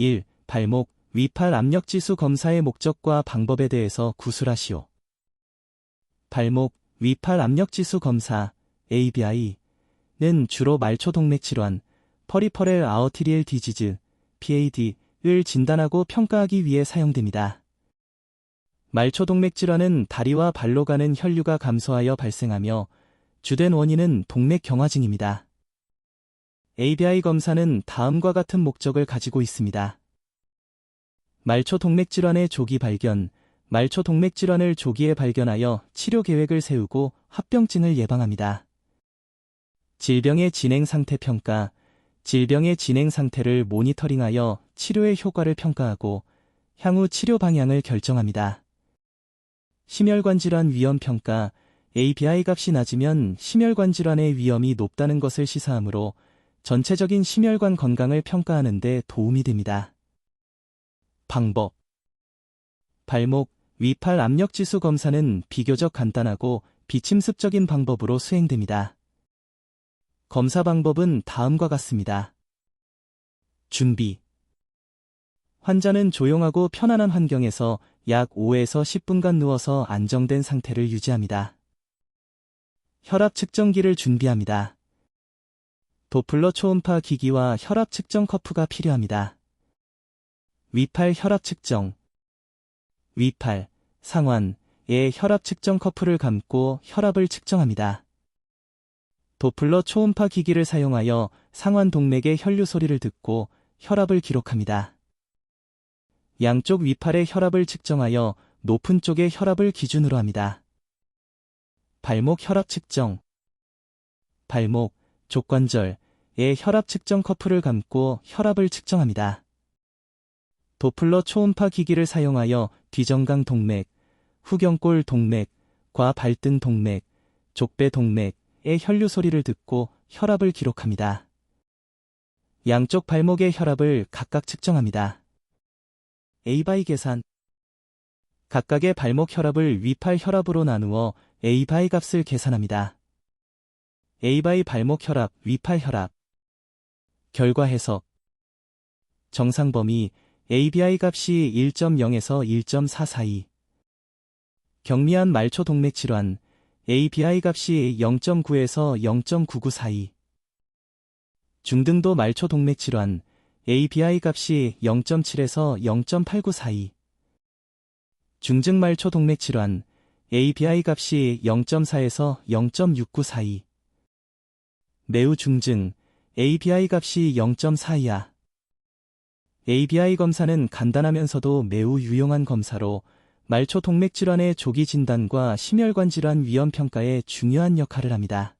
1. 발목, 위팔 압력지수 검사의 목적과 방법에 대해서 구술하시오. 발목, 위팔 압력지수 검사, ABI는 주로 말초 동맥 질환, 퍼리퍼렐 아어티리엘 디지즈, PAD를 진단하고 평가하기 위해 사용됩니다. 말초 동맥 질환은 다리와 발로 가는 혈류가 감소하여 발생하며 주된 원인은 동맥 경화증입니다. ABI 검사는 다음과 같은 목적을 가지고 있습니다. 말초 동맥 질환의 조기 발견, 말초 동맥 질환을 조기에 발견하여 치료 계획을 세우고 합병증을 예방합니다. 질병의 진행 상태 평가, 질병의 진행 상태를 모니터링하여 치료의 효과를 평가하고 향후 치료 방향을 결정합니다. 심혈관 질환 위험 평가, ABI 값이 낮으면 심혈관 질환의 위험이 높다는 것을 시사하므로 전체적인 심혈관 건강을 평가하는 데 도움이 됩니다. 방법 발목, 위팔 압력 지수 검사는 비교적 간단하고 비침습적인 방법으로 수행됩니다. 검사 방법은 다음과 같습니다. 준비 환자는 조용하고 편안한 환경에서 약 5에서 10분간 누워서 안정된 상태를 유지합니다. 혈압 측정기를 준비합니다. 도플러 초음파 기기와 혈압 측정 커프가 필요합니다. 위팔 혈압 측정 위팔, 상완의 혈압 측정 커프를 감고 혈압을 측정합니다. 도플러 초음파 기기를 사용하여 상완 동맥의 혈류 소리를 듣고 혈압을 기록합니다. 양쪽 위팔의 혈압을 측정하여 높은 쪽의 혈압을 기준으로 합니다. 발목 혈압 측정 발목, 족관절 의 혈압 측정 커프를 감고 혈압을 측정합니다. 도플러 초음파 기기를 사용하여 뒤정강 동맥, 후경골 동맥 과 발등 동맥, 족배 동맥의 혈류 소리를 듣고 혈압을 기록합니다. 양쪽 발목의 혈압을 각각 측정합니다. A바이 계산 각각의 발목 혈압을 위팔 혈압으로 나누어 A바이 값을 계산합니다. A바이 발목 혈압, 위팔 혈압 결과 해석. 정상 범위 ABI 값이 1.0에서 1.4 사이. 경미한 말초 동맥 질환 ABI 값이 0.9에서 0.99 사이. 중등도 말초 동맥 질환 ABI 값이 0.7에서 0.89 사이. 중증 말초 동맥 질환 ABI 값이 0.4에서 0.69 사이. 매우 중증 ABI 값이 0.4 이하 ABI 검사는 간단하면서도 매우 유용한 검사로 말초 동맥 질환의 조기 진단과 심혈관 질환 위험 평가에 중요한 역할을 합니다.